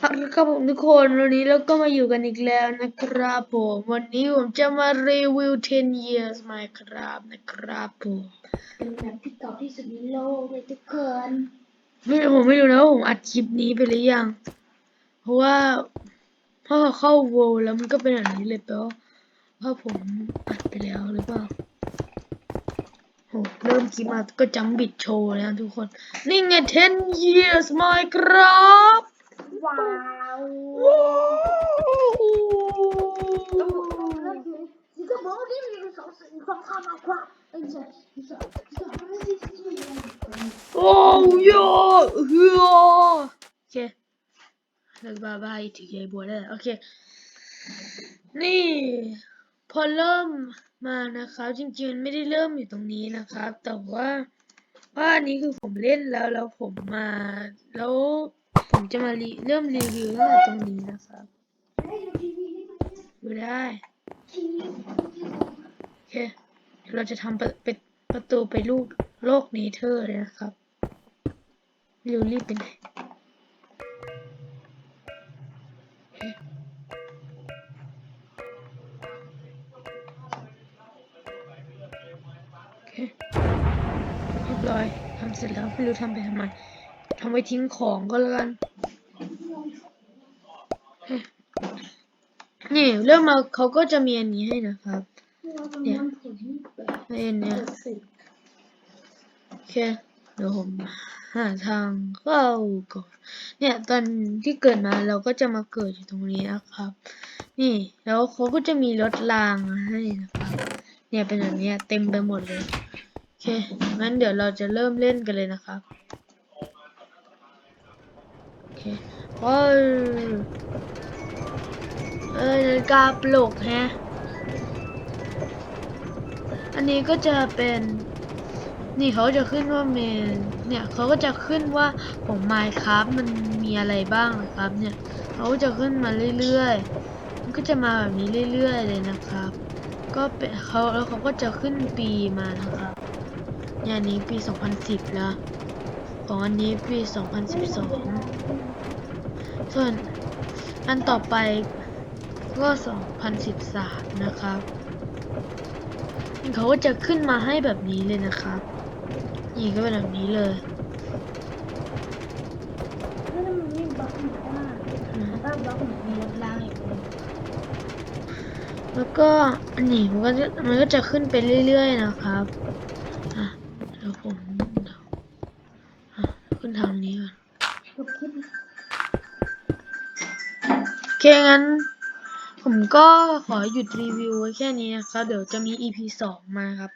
ครับผมทุกคนวันนี้เราก็มาอยู่กันอีกแล้วนะครับผมวันนี้ผมจะมารีวิว 10 years Minecraft นะครับผมเป็นแบบที่เก่าที่สุดในโลกเลยทุกคนไม่ผมไม่รู้นะว่าผมอัดคลิปนี้ไปหรือยัง เพราะว่าพอเข้าโวแล้วมันก็เป็นแบบนี้เลยแปลว่าว่าผมอัดไปแล้วหรือเปล่าโหเริ่มคลิปมาก็จำบิดโชว์แล้วทุกคน นี่ไง 10 years Minecraft ว้าว ว้าว 你个毛病你个小死你夸夸夸夸哎你想你想你想他们是是 โอ้ยเฮือโอเคเลิกบ้าบ้าอีกทียายบัวได้แล้วโอเค นี่ พอเริ่มมานะครับจริงๆมันไม่ได้เริ่มอยู่ตรงนี้นะครับ แต่ว่าว่าอันนี้คือผมเล่นแล้วแล้วผมมา แล้วผม จะมารีเริ่มรีวิวตั้งแต่ตรงนี้นะครับดูได้โอเคเราจะทำประเป็นประตูไปลูกโลกเนเธอร์เลยนะครับไม่รู้รีบไปไหนเรียบร้อยทำเสร็จแล้วไม่รู้ทำไปทำไมทำไว้ทิ้งของก็แล้วกัน นี่เริ่มมาเขาก็จะมีอันนี้ให้นะครับ เนี่ยให้อันเนี้ยโอเคเดี๋ยวผมหาทางเข้าก่อนเนี่ยตอนที่เกิดมาเราก็จะมาเกิดอยู่ตรงนี้นะครับ นี่แล้วเขาก็จะมีรถรางให้นะครับ เนี่ยเป็นแบบนี้เต็มไปหมดเลยโอเคงั้นเดี๋ยวเราจะเริ่มเล่นกันเลยนะครับโอเคโอ้ เอ้ยนาฬิกาปลุกแฮะ อันนี้ก็จะเป็น นี่เขาจะขึ้นว่าเมน เนี่ยเขาก็จะขึ้นว่าของ Minecraft มันมีอะไรบ้างนะครับ เนี่ยเขาก็จะขึ้นมาเรื่อยๆ มันก็จะมาแบบนี้เรื่อยๆเลยนะครับ ก็เป็นเขาแล้วเขาก็จะขึ้นปีมานะครับเนี่ยอันนี้ปี 2010 แล้ว ของอันนี้ปี 2012 ส่วนอันต่อไป ก็ 2013 นะครับเขาก็จะขึ้นมาให้แบบนี้เลยนะครับนี่ก็เป็นแบบนี้เลยแล้วมันมีบล็อกหนูว่าบ้านบล็อกหนูมีรถล่างอยู่แล้วก็อันนี้มันก็จะมันก็จะขึ้นไปเรื่อยๆนะครับอะเดี๋ยวผมอะขึ้นทางนี้ก่อนทุกคลิปโอเคงั้น ผมก็ขอหยุดรีวิวไว้แค่นี้นะครับ เดี๋ยวจะมี EP สองมาครับ